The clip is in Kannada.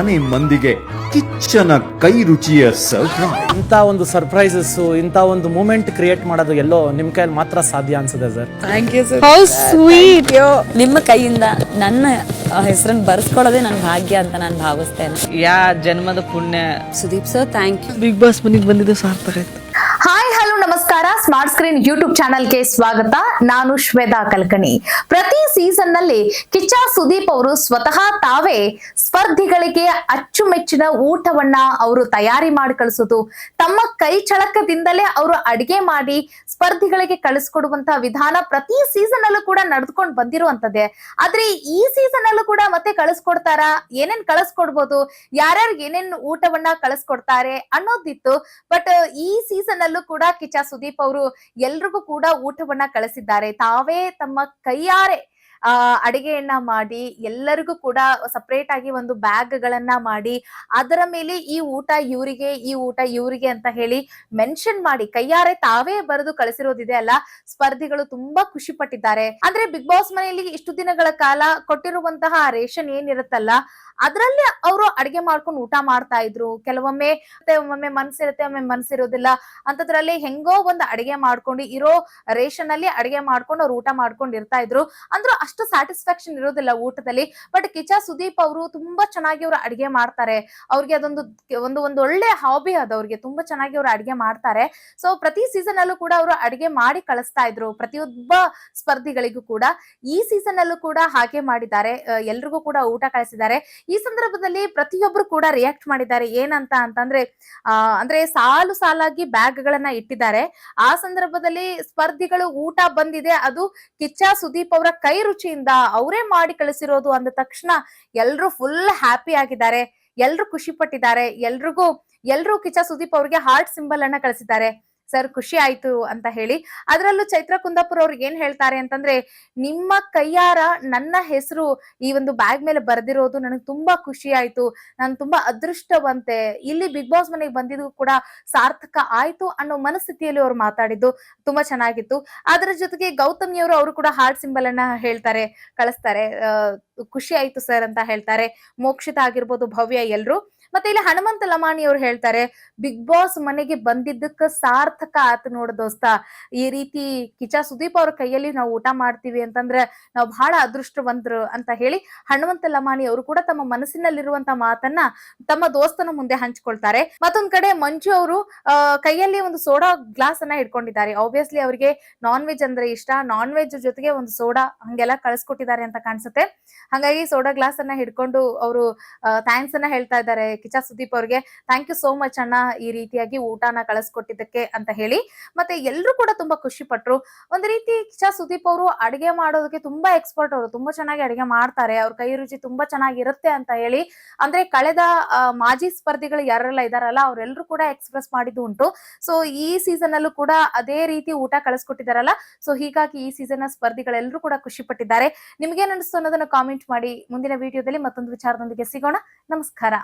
ಮನೆ ಮಂದಿಗೆ ಕಿಚ್ಚನ ಕೈ ರುಚಿಯ ಸರ್ಪ್ರೈಸ್ ಇಂಥ ಒಂದು ಸರ್ಪ್ರೈಸಸ್ ಇಂಥ ಒಂದು ಮೂಮೆಂಟ್ ಕ್ರಿಯೇಟ್ ಮಾಡೋದು ಎಲ್ಲೋ ನಿಮ್ ಕೈಯಲ್ಲಿ ಮಾತ್ರ ಸಾಧ್ಯ ಅನ್ಸುತ್ತೆ sir. Thank you sir how sweet ನಿಮ್ಮ ಕೈಯಿಂದ ನನ್ನ ಹೆಸರನ್ನು ಬರ್ಸ್ಕೊಳ್ಳೋದೇ ನನ್ನ ಭಾಗ್ಯ ಅಂತ ನಾನು ಭಾವಿಸ್ತೇನೆ. ಯಾ ಜನ್ಮದ ಪುಣ್ಯ. Sudeep sir thank you big boss ಮನೆಗೆ ಬಂದಿದ್ದು ಸಾರ್ಥಕ ಆಯ್ತು. ಹಾಯ್ ಹಲೋ ನಮಸ್ಕಾರ. ಯೂಟ್ಯೂಬ್ ಯೂಟ್ಯೂಬ್ ಚಾನಲ್ಗೆ ಸ್ವಾಗತ. ನಾನು ಶ್ವೇತಾ ಕಲ್ಕಣಿ. ಪ್ರತಿ ಸೀಸನ್ನಲ್ಲಿ ಕಿಚ್ಚ ಸುದೀಪ್ ಅವರು ಸ್ವತಃ ತಾವೇ ಸ್ಪರ್ಧಿಗಳಿಗೆ ಅಚ್ಚುಮೆಚ್ಚಿನ ಊಟವನ್ನ ಅವರು ತಯಾರಿ ಮಾಡಿ ಕಳಿಸೋದು. ತಮ್ಮ ಕೈ ಚಳಕದಿಂದಲೇ ಅವರು ಅಡಿಗೆ ಮಾಡಿ ಸ್ಪರ್ಧಿಗಳಿಗೆ ಕಳಿಸ್ಕೊಡುವಂತಹ ವಿಧಾನ ಪ್ರತಿ ಸೀಸನ್ ಅಲ್ಲೂ ಕೂಡ ನಡೆದುಕೊಂಡು ಬಂದಿರುವಂತದ್ದೇ. ಆದ್ರೆ ಈ ಸೀಸನ್ ಅಲ್ಲೂ ಕೂಡ ಮತ್ತೆ ಕಳಿಸ್ಕೊಡ್ತಾರ? ಏನೇನ್ ಕಳಿಸ್ಕೊಡ್ಬೋದು? ಯಾರ್ಯಾರು ಏನೇನ್ ಊಟವನ್ನ ಕಳಿಸ್ಕೊಡ್ತಾರೆ ಅನ್ನೋದಿತ್ತು. ಬಟ್ ಈ ಸೀಸನ್ ಅಲ್ಲೂ ಕೂಡ ಕಿಚ್ಚ ಸುದೀಪ್ ಅವರು ಎಲ್ರಿಗೂ ಕೂಡ ಊಟವನ್ನ ಕಳಿಸಿದ್ದಾರೆ. ತಾವೇ ತಮ್ಮ ಕೈಯಾರೆ, ಆ, ಅಡಿಗೆಯನ್ನ ಮಾಡಿ, ಎಲ್ಲರಿಗೂ ಕೂಡ ಸಪರೇಟ್ ಆಗಿ ಒಂದು ಬ್ಯಾಗ್ ಗಳನ್ನ ಮಾಡಿ, ಅದರ ಮೇಲೆ ಈ ಊಟ ಇವರಿಗೆ, ಈ ಊಟ ಇವರಿಗೆ ಅಂತ ಹೇಳಿ ಮೆನ್ಷನ್ ಮಾಡಿ, ಕೈಯಾರೆ ತಾವೇ ಬರೆದು ಕಳಿಸಿರೋದಿದೆ ಅಲ್ಲ, ಸ್ಪರ್ಧಿಗಳು ತುಂಬಾ ಖುಷಿ ಪಟ್ಟಿದ್ದಾರೆ. ಅಂದ್ರೆ ಬಿಗ್ ಬಾಸ್ ಮನೆಯಲ್ಲಿ ಇಷ್ಟು ದಿನಗಳ ಕಾಲ ಕೊಟ್ಟಿರುವಂತಹ ರೇಷನ್ ಏನಿರುತ್ತಲ್ಲ ಅದ್ರಲ್ಲಿ ಅವರು ಅಡಿಗೆ ಮಾಡ್ಕೊಂಡು ಊಟ ಮಾಡ್ತಾ ಇದ್ರು. ಕೆಲವೊಮ್ಮೆ ಮತ್ತೆ ಒಮ್ಮೊಮ್ಮೆ ಮನ್ಸಿರುತ್ತೆ ಒಮ್ಮೆ ಮನ್ಸಿರೋದಿಲ್ಲ. ಅಂತದ್ರಲ್ಲಿ ಹೆಂಗೋ ಒಂದು ಅಡಿಗೆ ಮಾಡ್ಕೊಂಡು, ಇರೋ ರೇಷನ್ ಅಲ್ಲಿ ಅಡಿಗೆ ಮಾಡ್ಕೊಂಡು ಅವ್ರು ಊಟ ಮಾಡ್ಕೊಂಡು ಇರ್ತಾ ಇದ್ರು. ಅಂದ್ರೂ ಅಷ್ಟು ಸ್ಯಾಟಿಸ್ಫ್ಯಾಕ್ಷನ್ ಇರೋದಿಲ್ಲ ಊಟದಲ್ಲಿ. ಬಟ್ ಕಿಚಾ ಸುದೀಪ್ ಅವರು ತುಂಬಾ ಚೆನ್ನಾಗಿ ಅವ್ರು ಅಡಿಗೆ ಮಾಡ್ತಾರೆ. ಅವ್ರಿಗೆ ಅದೊಂದು ಒಂದು ಒಂದು ಒಳ್ಳೆ ಹಾಬಿ ಅದು ಅವ್ರಿಗೆ. ತುಂಬಾ ಚೆನ್ನಾಗಿ ಅವ್ರು ಅಡಿಗೆ ಮಾಡ್ತಾರೆ. ಸೊ, ಪ್ರತಿ ಸೀಸನ್ ಅಲ್ಲೂ ಕೂಡ ಅವರು ಅಡಿಗೆ ಮಾಡಿ ಕಳಿಸ್ತಾ ಇದ್ರು. ಪ್ರತಿಯೊಬ್ಬ ಸ್ಪರ್ಧಿಗಳಿಗೂ ಕೂಡ. ಈ ಸೀಸನ್ ಅಲ್ಲೂ ಕೂಡ ಹಾಗೆ ಮಾಡಿದ್ದಾರೆ. ಎಲ್ರಿಗೂ ಕೂಡ ಊಟ ಕಳಿಸಿದ್ದಾರೆ. ಈ ಸಂದರ್ಭದಲ್ಲಿ ಪ್ರತಿಯೊಬ್ರು ಕೂಡ ರಿಯಾಕ್ಟ್ ಮಾಡಿದ್ದಾರೆ. ಏನಂತ ಅಂತಂದ್ರೆ ಅಂದ್ರೆ ಸಾಲು ಸಾಲಾಗಿ ಬ್ಯಾಗ್ ಗಳನ್ನ ಇಟ್ಟಿದ್ದಾರೆ. ಆ ಸಂದರ್ಭದಲ್ಲಿ ಸ್ಪರ್ಧಿಗಳು ಊಟ ಬಂದಿದೆ. ಅದು ಕಿಚ್ಚ ಸುದೀಪ್ ಅವರ ಕೈ ರುಚಿಯಿಂದ ಅವರೇ ಮಾಡಿ ಕಳಿಸಿರೋದು ಅಂದ ತಕ್ಷಣ ಎಲ್ರು ಫುಲ್ ಹ್ಯಾಪಿ ಆಗಿದ್ದಾರೆ. ಎಲ್ರು ಖುಷಿ ಪಟ್ಟಿದ್ದಾರೆ. ಎಲ್ರಿಗೂ, ಎಲ್ರು ಕಿಚ್ಚ ಸುದೀಪ್ ಅವ್ರಿಗೆ ಹಾರ್ಟ್ ಸಿಂಬಲ್ ಅನ್ನ ಕಳಿಸಿದ್ದಾರೆ. ಸರ್ ಖುಷಿ ಆಯ್ತು ಅಂತ ಹೇಳಿ. ಅದರಲ್ಲೂ ಚೈತ್ರ ಕುಂದಾಪುರ ಅವ್ರಿಗೆ ಏನ್ ಹೇಳ್ತಾರೆ ಅಂತಂದ್ರೆ, ನಿಮ್ಮ ಕೈಯಾರ ನನ್ನ ಹೆಸರು ಈ ಒಂದು ಬ್ಯಾಗ್ ಮೇಲೆ ಬರ್ದಿರೋದು ನನಗೆ ತುಂಬಾ ಖುಷಿ ಆಯ್ತು. ನಾನು ತುಂಬಾ ಅದೃಷ್ಟವಂತೆ. ಇಲ್ಲಿ ಬಿಗ್ ಬಾಸ್ ಮನೆಗೆ ಬಂದಿದ್ದು ಕೂಡ ಸಾರ್ಥಕ ಆಯ್ತು ಅನ್ನೋ ಮನಸ್ಥಿತಿಯಲ್ಲಿ ಅವ್ರು ಮಾತಾಡಿದ್ದು ತುಂಬಾ ಚೆನ್ನಾಗಿತ್ತು. ಅದರ ಜೊತೆಗೆ ಗೌತಮಿಯವರು ಅವರು ಕೂಡ ಹಾರ್ಟ್ ಸಿಂಬಲ್ ಅನ್ನ ಹೇಳ್ತಾರೆ, ಕಳಿಸ್ತಾರೆ. ಖುಷಿ ಆಯ್ತು ಸರ್ ಅಂತ ಹೇಳ್ತಾರೆ. ಮೋಕ್ಷಿತ ಆಗಿರ್ಬೋದು ಭವ್ಯ ಎಲ್ರು. ಮತ್ತೆ ಇಲ್ಲಿ ಹನುಮಂತ ಲಮಾಣಿ ಅವ್ರು ಹೇಳ್ತಾರೆ, ಬಿಗ್ ಬಾಸ್ ಮನೆಗೆ ಬಂದಿದ್ದಕ್ಕ ಸಾರ್ಥಕ ಆತು ನೋಡು ದೋಸ್ತ. ಈ ರೀತಿ ಕಿಚ ಸುದೀಪ್ ಅವ್ರ ಕೈಯಲ್ಲಿ ನಾವು ಊಟ ಮಾಡ್ತೀವಿ ಅಂತಂದ್ರೆ ನಾವು ಬಹಳ ಅದೃಷ್ಟವಂತರು ಅಂತ ಹೇಳಿ ಹನುಮಂತ ಲಮಾಣಿ ಅವರು ಕೂಡ ತಮ್ಮ ಮನಸ್ಸಿನಲ್ಲಿರುವಂತ ಮಾತನ್ನ ತಮ್ಮ ದೋಸ್ತನ ಮುಂದೆ ಹಂಚ್ಕೊಳ್ತಾರೆ. ಮತ್ತೊಂದ್ ಕಡೆ ಮಂಜು ಅವರು ಕೈಯಲ್ಲಿ ಒಂದು ಸೋಡಾ ಗ್ಲಾಸ್ ಅನ್ನ ಹಿಡ್ಕೊಂಡಿದ್ದಾರೆ. ಆಬ್ವಿಯಸ್ಲಿ ಅವರಿಗೆ ನಾನ್ ವೆಜ್ ಅಂದ್ರೆ ಇಷ್ಟ. ನಾನ್ ವೆಜ್ ಜೊತೆಗೆ ಒಂದು ಸೋಡಾ ಹಂಗೆಲ್ಲ ಕಳಿಸ್ಕೊಟ್ಟಿದ್ದಾರೆ ಅಂತ ಕಾಣಿಸುತ್ತೆ. ಹಾಗಾಗಿ ಸೋಡಾ ಗ್ಲಾಸ್ ಅನ್ನ ಹಿಡ್ಕೊಂಡು ಅವರು ಥ್ಯಾಂಕ್ಸ್ ಅನ್ನ ಹೇಳ್ತಾ ಇದ್ದಾರೆ ಕಿಚಾ ಸುದೀಪ್ ಅವ್ರಿಗೆ. ಥ್ಯಾಂಕ್ ಯು ಸೋ ಮಚ್ ಅಣ್ಣ ಈ ರೀತಿಯಾಗಿ ಊಟನ ಕಳಿಸ್ಕೊಟ್ಟಿದ್ದಕ್ಕೆ ಅಂತ ಹೇಳಿ ಮತ್ತೆ ಎಲ್ರು ಕೂಡ ತುಂಬಾ ಖುಷಿ ಪಟ್ರು. ಒಂದ್ ರೀತಿ ಕಿಚ ಸುದೀಪ್ ಅವರು ಅಡಿಗೆ ಮಾಡೋದಕ್ಕೆ ತುಂಬಾ ಎಕ್ಸ್ಪರ್ಟ್ ಅವರು, ತುಂಬಾ ಚೆನ್ನಾಗಿ ಅಡಿಗೆ ಮಾಡ್ತಾರೆ, ಅವ್ರ ಕೈ ರುಚಿ ತುಂಬಾ ಚೆನ್ನಾಗಿರುತ್ತೆ ಅಂತ ಹೇಳಿ. ಅಂದ್ರೆ ಕಳೆದ ಮಾಜಿ ಸ್ಪರ್ಧಿಗಳು ಯಾರೆಲ್ಲ ಇದಾರಲ್ಲ ಅವರೆಲ್ಲರೂ ಕೂಡ ಎಕ್ಸ್ಪ್ರೆಸ್ ಮಾಡಿದ್ದು ಉಂಟು. ಸೊ ಈ ಸೀಸನ್ ಅಲ್ಲೂ ಕೂಡ ಅದೇ ರೀತಿ ಊಟ ಕಳಿಸ್ಕೊಟ್ಟಿದಾರಲ್ಲ. ಸೊ ಹೀಗಾಗಿ ಈ ಸೀಸನ್ ಸ್ಪರ್ಧಿಗಳೆಲ್ಲರೂ ಕೂಡ ಖುಷಿ ಪಟ್ಟಿದ್ದಾರೆ. ನಿಮ್ಗೇನ್ ಅನಿಸ್ತು ಅನ್ನೋದನ್ನ ಕಾಮೆಂಟ್ ಮಾಡಿ. ಮುಂದಿನ ವಿಡಿಯೋದಲ್ಲಿ ಮತ್ತೊಂದು ವಿಚಾರದೊಂದಿಗೆ ಸಿಗೋಣ. ನಮಸ್ಕಾರ.